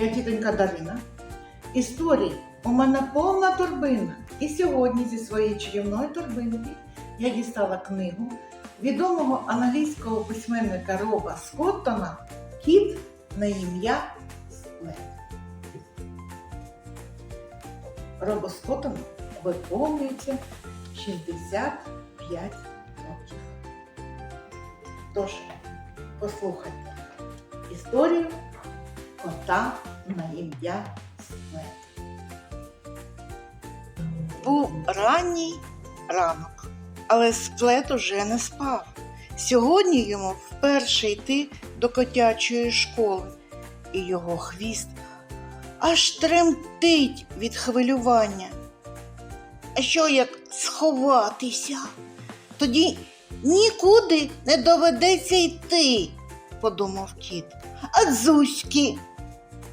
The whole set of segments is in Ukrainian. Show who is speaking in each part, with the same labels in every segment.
Speaker 1: я тітонька Дарина. Історій у мене повна торбина. І сьогодні зі своєї чарівної торбинки я дістала книгу відомого англійського письменника Роба Скоттона Кіт на ім'я Сплет. Робу Скоттону виповнюється 65 років. Тож, послухайте історію кота на ім'я Сплет. Був ранній ранок, але сплет уже не спав. Сьогодні йому вперше йти до котячої школи, і його хвіст аж тремтить від хвилювання. А що як сховатися? Тоді нікуди не доведеться йти, подумав кіт. А дзузьки.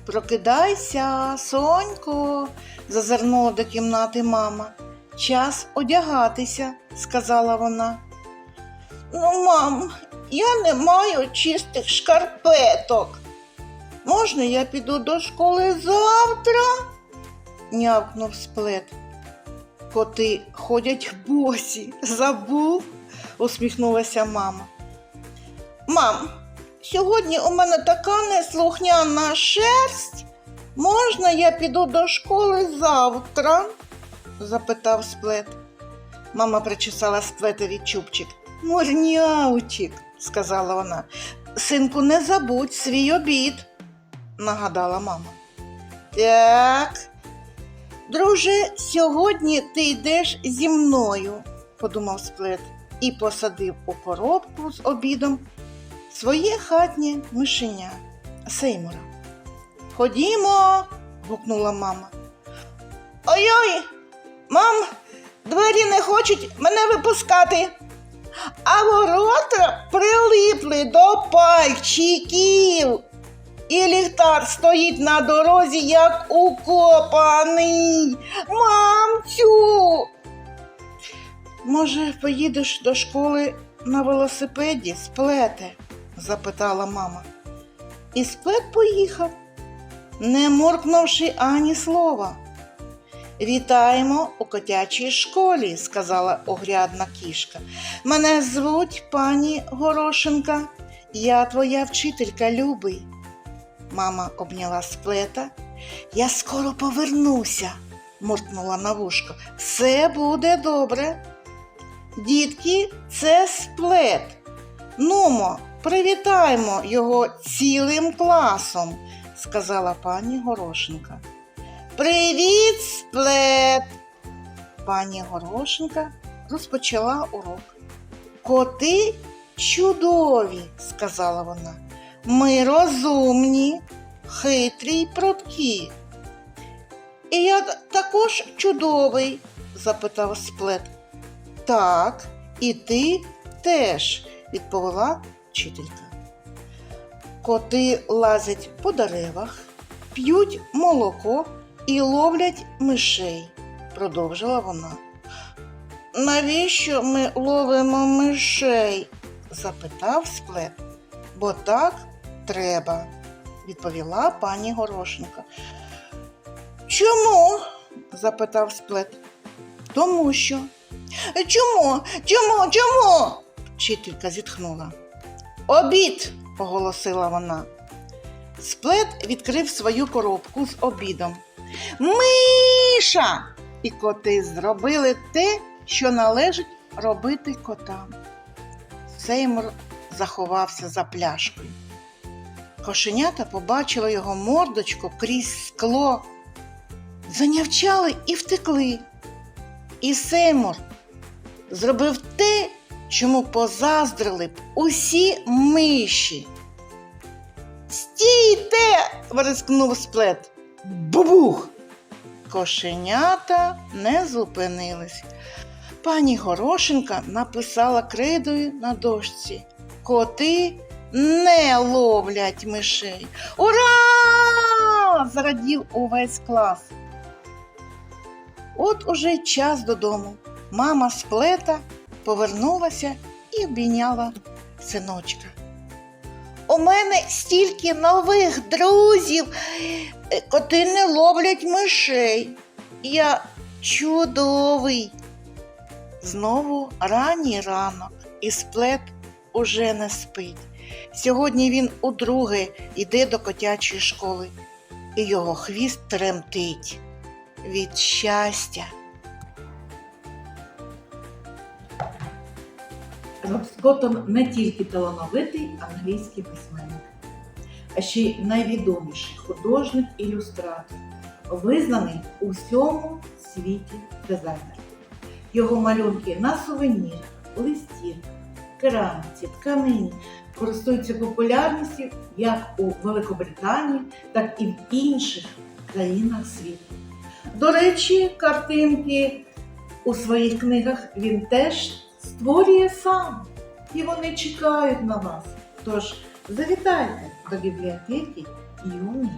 Speaker 1: Прокидайся, сонько, зазирнула до кімнати мама. Час одягатися, сказала вона. Ну, мам, я не маю чистих шкарпеток. Можна я піду до школи завтра? нявкнув сплет. Коти ходять босі, забув, усміхнулася мама. Мам, сьогодні у мене така неслухняна шерсть. Можна я піду до школи завтра? запитав сплет. Мама причесала сплетові чубчик. Мурнявчик, сказала вона. Синку, не забудь свій обід, нагадала мама. Так. Друже, сьогодні ти йдеш зі мною, подумав сплет і посадив у коробку з обідом своє хатнє мишеня Сеймура. Ходімо, гукнула мама. Ой-ой, мам, двері не хочуть мене випускати, а ворота прилипли до пальчиків. І ліхтар стоїть на дорозі, як укопаний. Мамцю. Може, поїдеш до школи на велосипеді, сплете? Запитала мама. І сплет поїхав, не моркнувши ані слова. Вітаємо у котячій школі, сказала огрядна кішка. Мене звуть пані Горошенка. Я твоя вчителька любий. Мама обняла сплета. Я скоро повернуся, моркнула на вушко. Все буде добре. Дітки, це сплет. Нумо, привітаємо його цілим класом, сказала пані Горошенка. Привіт, сплет! Пані Горошенка розпочала урок. Коти чудові, сказала вона. Ми розумні, хитрі й прудкі. І я також чудовий? запитав сплет. Так, і ти теж, відповіла вчителька. Коти лазять по деревах, п'ють молоко і ловлять мишей, продовжила вона. Навіщо ми ловимо мишей? запитав сплет. Бо так треба, відповіла пані Горошенко. Чому? запитав сплет. Тому що. Чому? Чому? Чому? Вчителька зітхнула. Обід, оголосила вона. Сплет відкрив свою коробку з обідом. Миша! І коти зробили те, що належить робити котам. Сеймур заховався за пляшкою. Кошенята побачили його мордочку крізь скло, занявчали і втекли. І Сеймур зробив те, чому позаздрили б усі миші. Стійте! верескнув сплет. Бубух! Кошенята не зупинились. Пані Горошенка написала крейдою на дошці. Коти не ловлять мишей. Ура! зрадів увесь клас. От уже час додому. Мама сплета повернулася і обійняла синочка. У мене стільки нових друзів. Е, Коти не ловлять мишей. Я чудовий. Знову ранній ранок, і сплет уже не спить. Сьогодні він удруге йде до котячої школи, і його хвіст тремтить від щастя. Роб Скоттон не тільки талановитий англійський письменник, а ще й найвідоміший художник-ілюстратор, визнаний у всьому світі дизайнер. Його малюнки на сувенірах, листівках, кераміці, тканині користуються популярністю як у Великобританії, так і в інших країнах світу. До речі, картинки у своїх книгах він теж створює сам, і вони чекають на вас. Тож завітайте до бібліотеки Юні